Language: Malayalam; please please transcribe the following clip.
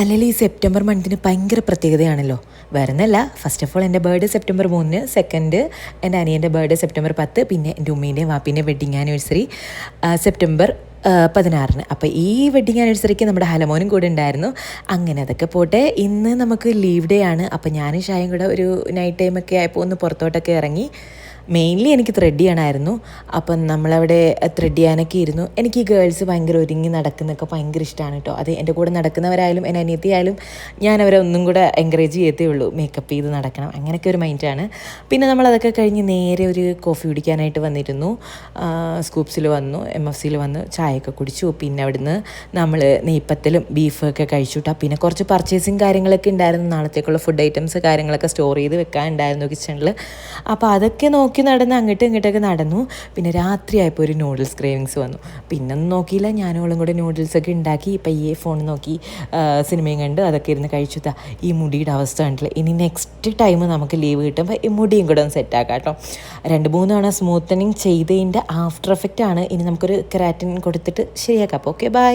അല്ലെങ്കിൽ ഈ സെപ്റ്റംബർ മന്തിന് ഭയങ്കര പ്രത്യേകതയാണല്ലോ. വരുന്നല്ല ഫസ്റ്റ് ഓഫ് ഓൾ എന്റെ ബർത്ത്ഡേ സെപ്റ്റംബർ മൂന്നിന് സെക്കൻഡ് എന്റെ അനിയന്റെ ബർത്ത്ഡേ സെപ്റ്റംബർ പത്ത് പിന്നെ എന്റെ ഉമ്മീന്റെയും വാപ്പീന്റെയും വെഡിങ് ആനിവേഴ്സറി സെപ്റ്റംബർ പതിനാറിന്. അപ്പോൾ ഈ വെഡിങ് ആനിവേഴ്സറിക്ക് നമ്മുടെ ഹലമോനും കൂടെ ഉണ്ടായിരുന്നു. അങ്ങനെ അതൊക്കെ പോട്ടെ ഇന്ന് നമുക്ക് ലീവ് ഡേ ആണ്. അപ്പോൾ ഞാനും ഷായും കൂടെ ഒരു നൈറ്റ് ടൈമൊക്കെ ആയപ്പോൾ ഒന്ന് പുറത്തോട്ടൊക്കെ ഇറങ്ങി മെയിൻലി എനിക്ക് ത്രെഡ് ചെയ്യണമായിരുന്നു അപ്പം നമ്മളവിടെ ത്രെഡ് ചെയ്യാനൊക്കെ ഇരുന്നു. എനിക്ക് ഈ ഗേൾസ് ഭയങ്കര ഒരുങ്ങി നടക്കുന്നൊക്കെ ഭയങ്കര ഇഷ്ടമാണ് കേട്ടോ അത് എന്റെ കൂടെ നടക്കുന്നവരായാലും എന്റെ അനിയത്തിയായാലും ഞാൻ അവരെ ഒന്നും കൂടെ എൻകറേജ് ചെയ്യത്തേ ഉള്ളൂ. മേക്കപ്പ് ചെയ്ത് നടക്കണം. അങ്ങനെയൊക്കെ ഒരു മൈൻഡാണ് പിന്നെ നമ്മളതൊക്കെ കഴിഞ്ഞ് നേരെ ഒരു കോഫി കുടിക്കാനായിട്ട് വന്നിരുന്നു. സ്കൂപ്സിൽ വന്നു എം എഫ് സിയിൽ വന്ന് ചായയൊക്കെ കുടിച്ചു. പിന്നെ അവിടുന്ന് നമ്മൾ നെയ്പ്പത്തലും ബീഫൊക്കെ കഴിച്ചു കേട്ടോ പിന്നെ കുറച്ച് പർച്ചേസിങ് കാര്യങ്ങളൊക്കെ ഉണ്ടായിരുന്നു. നാളത്തേക്കുള്ള ഫുഡ് ഐറ്റംസ് കാര്യങ്ങളൊക്കെ സ്റ്റോർ ചെയ്ത് വെക്കാൻ ഉണ്ടായിരുന്നു കിച്ചണിൽ അപ്പോൾ അതൊക്കെ നോക്കി നടന്ന് അങ്ങോട്ടും ഇങ്ങോട്ടൊക്കെ നടന്നു. പിന്നെ രാത്രിയായപ്പോൾ ഒരു നൂഡിൽസ് ക്രേവിങ്സ് വന്നു. പിന്നെ ഒന്നും നോക്കിയില്ല. ഞാനോളും കൂടെ നൂഡിൽസൊക്കെ ഉണ്ടാക്കി. പയ്യെ ഫോൺ നോക്കി സിനിമയും കണ്ട് അതൊക്കെ ഇരുന്ന് കഴിച്ചു. ദാ ഈ മുടിയുടെ അവസ്ഥ കണ്ടില്ല? ഇനി നെക്സ്റ്റ് ടൈം നമുക്ക് ലീവ് കിട്ടുമ്പോൾ ഈ മുടിയും കൂടെ ഒന്ന് സെറ്റാക്കാം കേട്ടോ. രണ്ട് മൂന്ന് തവണ സ്മൂത്തനിങ് ചെയ്തതിന്റെ ആഫ്റ്റർ എഫക്റ്റ് ആണ്. ഇനി നമുക്കൊരു കെരാറ്റിൻ കൊടുത്തിട്ട് ശരിയാക്കാം. അപ്പോൾ ഓക്കെ ബൈ